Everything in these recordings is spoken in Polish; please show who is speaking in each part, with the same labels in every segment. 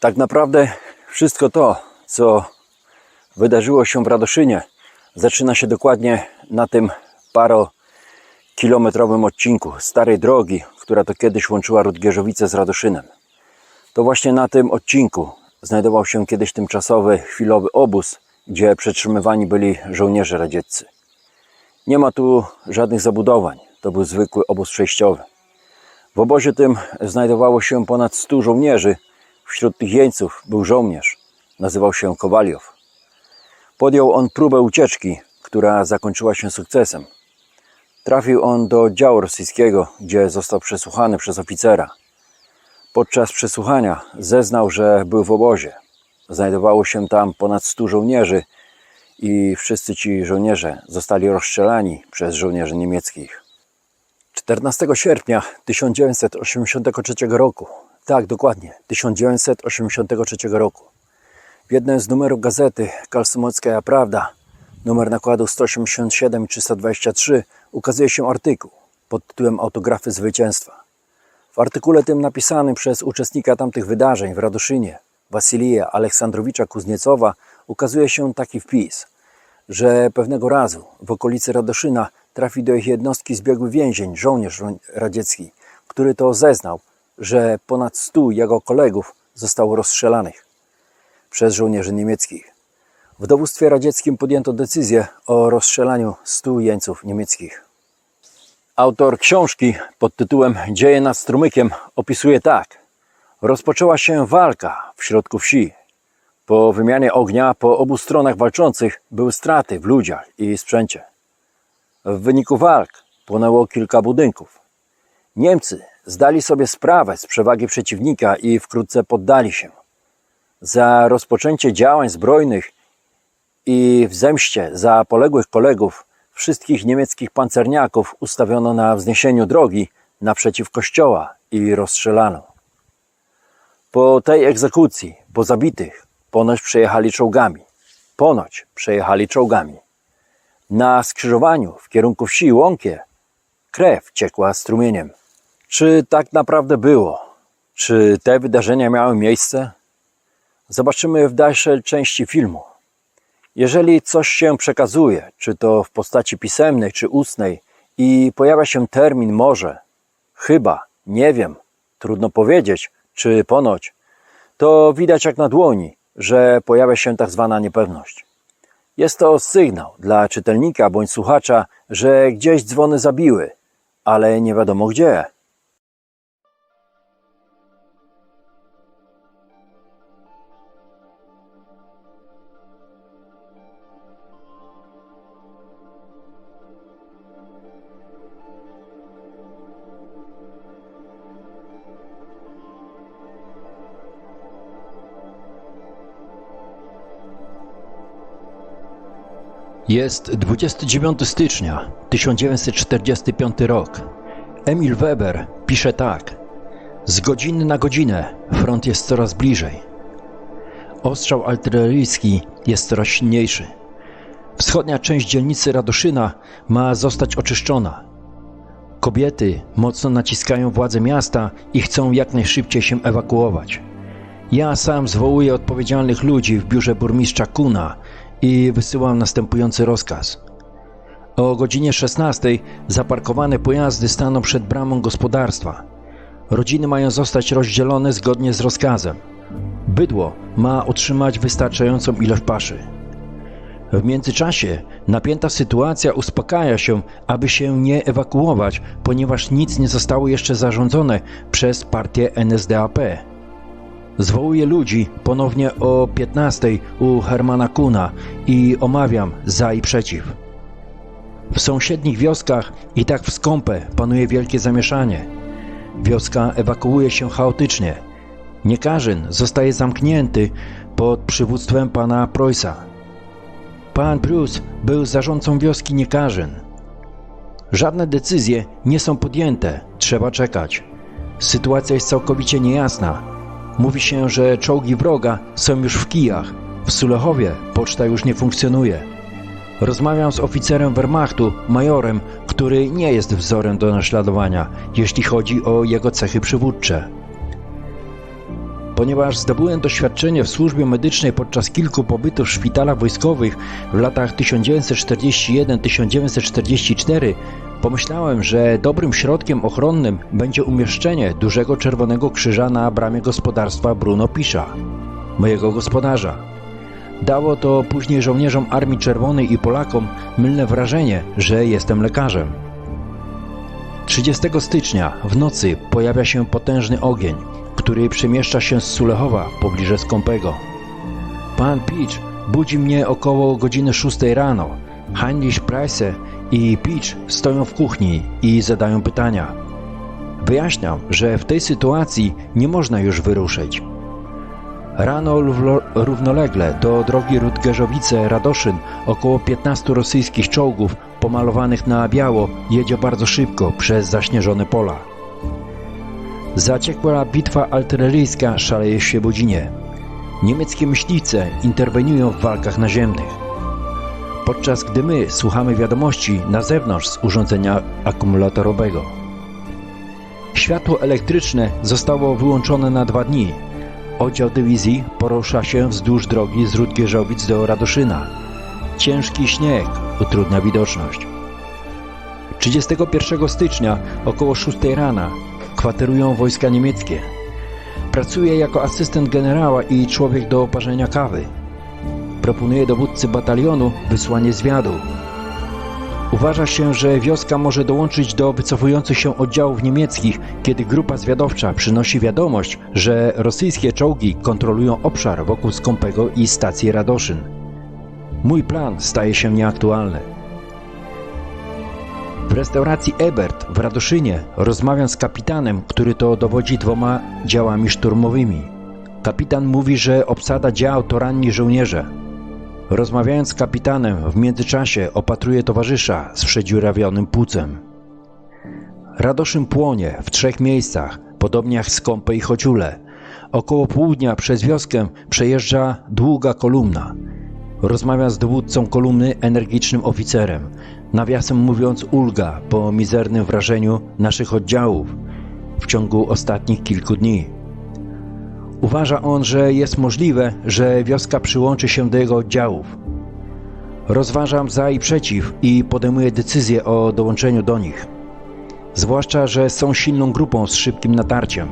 Speaker 1: Tak naprawdę wszystko to, co wydarzyło się w Radoszynie, zaczyna się dokładnie na tym parokilometrowym odcinku starej drogi, która to kiedyś łączyła Rudgierzowice z Radoszynem. To właśnie na tym odcinku znajdował się kiedyś tymczasowy, chwilowy obóz, gdzie przetrzymywani byli żołnierze radzieccy. Nie ma tu żadnych zabudowań. To był zwykły obóz przejściowy. W obozie tym znajdowało się ponad 100 żołnierzy. Wśród tych jeńców był żołnierz. Nazywał się Kowaliow. Podjął on próbę ucieczki, która zakończyła się sukcesem. Trafił on do działu rosyjskiego, gdzie został przesłuchany przez oficera. Podczas przesłuchania zeznał, że był w obozie. Znajdowało się tam ponad 100 żołnierzy i wszyscy ci żołnierze zostali rozstrzelani przez żołnierzy niemieckich. 14 sierpnia 1983 roku, tak dokładnie, 1983 roku, w jednym z numerów gazety Kalsumockaja Prawda, numer nakładu 187 i 323, ukazuje się artykuł pod tytułem Autografy Zwycięstwa. W artykule tym napisanym przez uczestnika tamtych wydarzeń w Radoszynie, Wasilija Aleksandrowicza Kuzniecowa, ukazuje się taki wpis, że pewnego razu w okolicy Radoszyna trafi do ich jednostki zbiegły więzień, żołnierz radziecki, który to zeznał, że ponad 100 jego kolegów zostało rozstrzelanych przez żołnierzy niemieckich. W dowództwie radzieckim podjęto decyzję o rozstrzelaniu 100 jeńców niemieckich. Autor książki pod tytułem Dzieje nad strumykiem opisuje tak. Rozpoczęła się walka w środku wsi. Po wymianie ognia po obu stronach walczących były straty w ludziach i sprzęcie. W wyniku walk płonęło kilka budynków. Niemcy zdali sobie sprawę z przewagi przeciwnika i wkrótce poddali się. Za rozpoczęcie działań zbrojnych i w zemście za poległych kolegów wszystkich niemieckich pancerniaków ustawiono na wzniesieniu drogi naprzeciw kościoła i rozstrzelano. Po tej egzekucji, po zabitych, ponoć przejechali czołgami. Ponoć przejechali czołgami. Na skrzyżowaniu w kierunku wsi Łąkie krew ciekła strumieniem. Czy tak naprawdę było? Czy te wydarzenia miały miejsce? Zobaczymy w dalszej części filmu. Jeżeli coś się przekazuje, czy to w postaci pisemnej, czy ustnej, i pojawia się termin może, chyba, nie wiem, trudno powiedzieć, czy ponoć, to widać jak na dłoni, że pojawia się tak zwana niepewność. Jest to sygnał dla czytelnika bądź słuchacza, że gdzieś dzwony zabiły, ale nie wiadomo gdzie.
Speaker 2: Jest 29 stycznia 1945 rok. Emil Weber pisze tak. Z godziny na godzinę front jest coraz bliżej. Ostrzał artyleryjski jest coraz silniejszy. Wschodnia część dzielnicy Radoszyna ma zostać oczyszczona. Kobiety mocno naciskają władze miasta i chcą jak najszybciej się ewakuować. Ja sam zwołuję odpowiedzialnych ludzi w biurze burmistrza Kuna i wysyłam następujący rozkaz. O godzinie 16 zaparkowane pojazdy staną przed bramą gospodarstwa. Rodziny mają zostać rozdzielone zgodnie z rozkazem. Bydło ma otrzymać wystarczającą ilość paszy. W międzyczasie napięta sytuacja uspokaja się, aby się nie ewakuować, ponieważ nic nie zostało jeszcze zarządzone przez partię NSDAP. Zwołuję ludzi ponownie o 15 u Hermana Kuna i omawiam za i przeciw. W sąsiednich wioskach i tak w Skąpę panuje wielkie zamieszanie. Wioska ewakuuje się chaotycznie. Niekarzyn zostaje zamknięty pod przywództwem pana Preussa. Pan Bruce był zarządcą wioski Niekarzyn. Żadne decyzje nie są podjęte, trzeba czekać. Sytuacja jest całkowicie niejasna. Mówi się, że czołgi wroga są już w kijach. W Sulechowie poczta już nie funkcjonuje. Rozmawiam z oficerem Wehrmachtu, majorem, który nie jest wzorem do naśladowania, jeśli chodzi o jego cechy przywódcze. Ponieważ zdobyłem doświadczenie w służbie medycznej podczas kilku pobytów w szpitalach wojskowych w latach 1941-1944, pomyślałem, że dobrym środkiem ochronnym będzie umieszczenie dużego czerwonego krzyża na bramie gospodarstwa Bruno Pisza, mojego gospodarza. Dało to później żołnierzom Armii Czerwonej i Polakom mylne wrażenie, że jestem lekarzem. 30 stycznia w nocy pojawia się potężny ogień, który przemieszcza się z Sulechowa pobliże Skąpego. Pan Pitch budzi mnie około godziny 6 rano. Heinrich Preisse i Pitch stoją w kuchni i zadają pytania. Wyjaśniam, że w tej sytuacji nie można już wyruszyć. Rano równo- równolegle do drogi Rutgerzowice-Radoszyn około 15 rosyjskich czołgów pomalowanych na biało jedzie bardzo szybko przez zaśnieżone pola. Zaciekła bitwa artyleryjska szaleje w Świebodzinie. Niemieckie myśliwce interweniują w walkach naziemnych. Podczas gdy my słuchamy wiadomości na zewnątrz z urządzenia akumulatorowego. Światło elektryczne zostało wyłączone na dwa dni. Oddział dywizji porusza się wzdłuż drogi z Rutgierzowic do Radoszyna. Ciężki śnieg utrudnia widoczność. 31 stycznia około 6 rana kwaterują wojska niemieckie. Pracuję jako asystent generała i człowiek do parzenia kawy. Proponuję dowódcy batalionu wysłanie zwiadu. Uważa się, że wioska może dołączyć do wycofujących się oddziałów niemieckich, kiedy grupa zwiadowcza przynosi wiadomość, że rosyjskie czołgi kontrolują obszar wokół Skąpego i stacji Radoszyn. Mój plan staje się nieaktualny. W restauracji Ebert w Radoszynie rozmawiam z kapitanem, który to dowodzi dwoma działami szturmowymi. Kapitan mówi, że obsada dział to ranni żołnierze. Rozmawiając z kapitanem, w międzyczasie opatruję towarzysza z przedziurawionym płucem. Radoszyn płonie w trzech miejscach, podobnie jak Skąpe i Chociule. Około południa przez wioskę przejeżdża długa kolumna. Rozmawiam z dowódcą kolumny, energicznym oficerem. Nawiasem mówiąc, ulga po mizernym wrażeniu naszych oddziałów w ciągu ostatnich kilku dni. Uważa on, że jest możliwe, że wioska przyłączy się do jego oddziałów. Rozważam za i przeciw i podejmuję decyzję o dołączeniu do nich. Zwłaszcza, że są silną grupą z szybkim natarciem.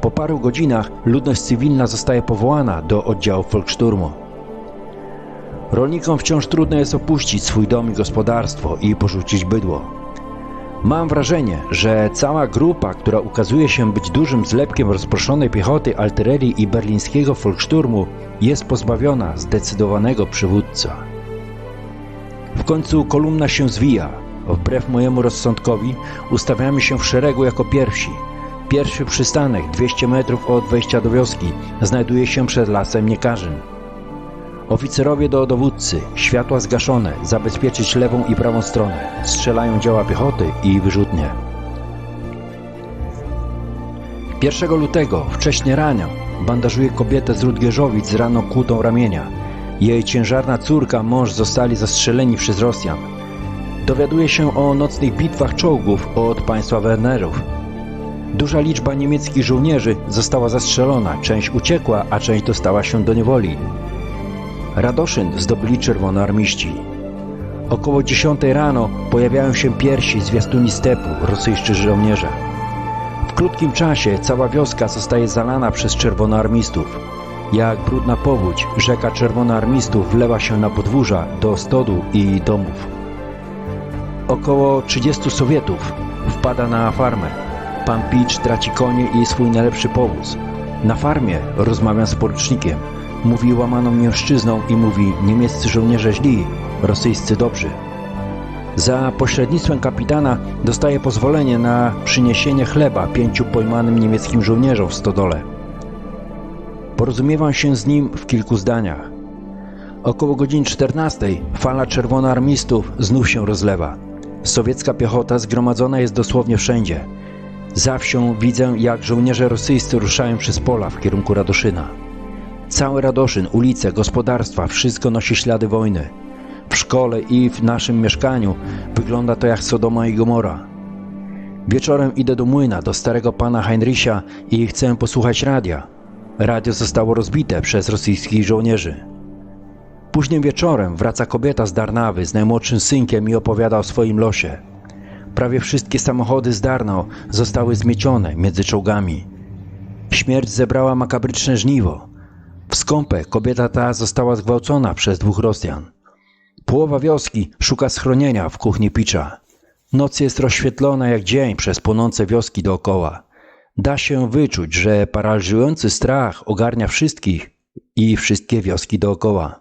Speaker 2: Po paru godzinach ludność cywilna zostaje powołana do oddziału Volkssturmu. Rolnikom wciąż trudno jest opuścić swój dom i gospodarstwo i porzucić bydło. Mam wrażenie, że cała grupa, która ukazuje się być dużym zlepkiem rozproszonej piechoty, artylerii i berlińskiego Volkssturmu, jest pozbawiona zdecydowanego przywódca. W końcu kolumna się zwija. Wbrew mojemu rozsądkowi ustawiamy się w szeregu jako pierwsi. Pierwszy przystanek, 200 metrów od wejścia do wioski, znajduje się przed lasem Niekarzyn. Oficerowie do dowódcy, światła zgaszone, zabezpieczyć lewą i prawą stronę. Strzelają działa piechoty i wyrzutnie. 1 lutego, wcześnie rano, bandażuje kobietę z Rudgierzowic z rano kłutą ramienia. Jej ciężarna córka, mąż zostali zastrzeleni przez Rosjan. Dowiaduje się o nocnych bitwach czołgów od państwa Wernerów. Duża liczba niemieckich żołnierzy została zastrzelona, część uciekła, a część dostała się do niewoli. Radoszyn zdobyli czerwonoarmiści. Około 10 rano pojawiają się pierwsi zwiastuni stepu, rosyjscy żołnierze. W krótkim czasie cała wioska zostaje zalana przez czerwonoarmistów. Jak brudna powódź, rzeka czerwonoarmistów wlewa się na podwórza, do stodół i domów. Około 30 Sowietów wpada na farmę. Pan Picz traci konie i swój najlepszy powóz. Na farmie rozmawiam z porucznikiem. Mówi łamaną miężczyzną i mówi niemieccy żołnierze źli, rosyjscy dobrzy. Za pośrednictwem kapitana dostaje pozwolenie na przyniesienie chleba pięciu pojmanym niemieckim żołnierzom w stodole. Porozumiewam się z nim w kilku zdaniach. Około godziny 14 fala czerwonoarmistów znów się rozlewa. Sowiecka piechota zgromadzona jest dosłownie wszędzie. Za wsią widzę, jak żołnierze rosyjscy ruszają przez pola w kierunku Radoszyna. Cały Radoszyn, ulice, gospodarstwa, wszystko nosi ślady wojny. W szkole i w naszym mieszkaniu wygląda to jak Sodoma i Gomora. Wieczorem idę do młyna, do starego pana Heinricha i chcę posłuchać radia. Radio zostało rozbite przez rosyjskich żołnierzy. Późnym wieczorem wraca kobieta z Darnawy z najmłodszym synkiem i opowiada o swoim losie. Prawie wszystkie samochody z Darno zostały zmiecione między czołgami. Śmierć zebrała makabryczne żniwo. W skąpę kobieta ta została zgwałcona przez dwóch Rosjan. Połowa wioski szuka schronienia w kuchni Picza. Noc jest rozświetlona jak dzień przez płonące wioski dookoła. Da się wyczuć, że paraliżujący strach ogarnia wszystkich i wszystkie wioski dookoła.